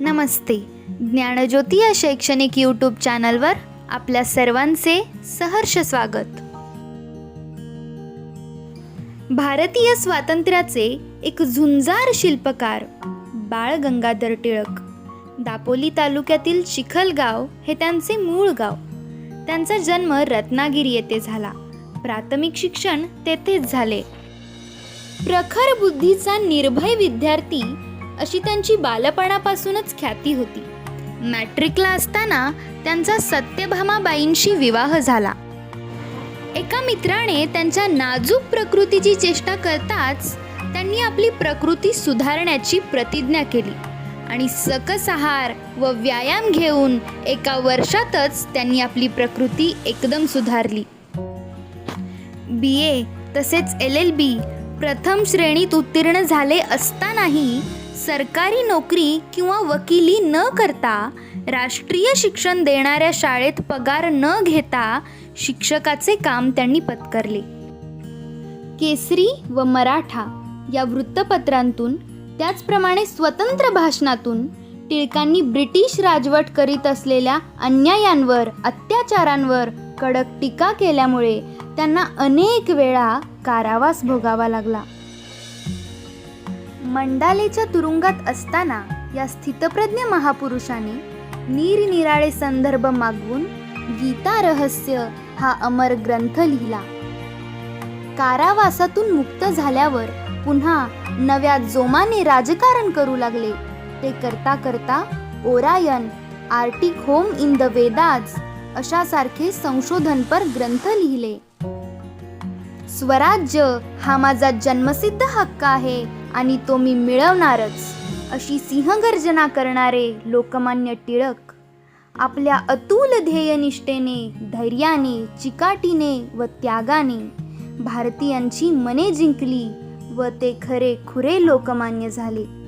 नमस्ते. ज्ञानज्योती या शैक्षणिक यूट्यूब चॅनलवर आपल्या सर्वांचे सहर्ष स्वागत. भारतीय स्वातंत्र्याचे एक झुंजार शिल्पकार बाळ गंगाधर टिळक. दापोली तालुक्यातील चिखलगाव हे त्यांचे मूळ गाव. त्यांचा जन्म रत्नागिरी येथे झाला. प्राथमिक शिक्षण तेथेच झाले. प्रखर बुद्धीचा निर्भय विद्यार्थी अशी त्यांची बालपणापासूनच ख्याती होती. मॅट्रिकला असताना त्यांचा सत्यभामाबाईंशी विवाह झाला. एका मित्राने त्यांच्या नाजूक प्रकृतीची चेष्टा करताच त्यांनी आपली प्रकृती सुधारण्याची प्रतिज्ञा केली आणि सकस आहार व व्यायाम घेऊन एका वर्षातच त्यांनी आपली प्रकृती एकदम सुधारली. बी. ए. तसेच एल. एल. बी. प्रथम श्रेणीत उत्तीर्ण झाले असतानाही सरकारी नोकरी किंवा वकिली न करता राष्ट्रीय शिक्षण देणाऱ्या शाळेत पगार न घेता शिक्षकाचे काम त्यांनी पत्करले. केसरी व मराठा या वृत्तपत्रांतून त्याचप्रमाणे स्वतंत्र भाषणातून टिळकांनी ब्रिटिश राजवट करीत असलेल्या अन्यायांवर अत्याचारांवर कडक टीका केल्यामुळे त्यांना अनेक वेळा कारावास भोगावा लागला. मंडालेच्या तुरुंगात असताना या स्थितप्रज्ञ महापुरुषाने निरनिराळे संदर्भ मागवून गीता रहस्य हा अमर ग्रंथ लिहिला. कारावासातून मुक्त झाल्यावर पुन्हा नव्या जोमाने राजकारण करू लागले. ते करता करता Orion Arctic home in the Vedas अशासारखे संशोधनपर ग्रंथ लिहिले. स्वराज्य हा माझा जन्मसिद्ध हक्क आहे. आणि तो मी मिळवणारच अशी सिंहगर्जना करणारे लोकमान्य टिळक. आपल्या अतुल ध्येयनिष्ठेने धैर्याने चिकाटीने व त्यागाने भारतीयांची मने जिंकली व ते खरे खुरे लोकमान्य झाले.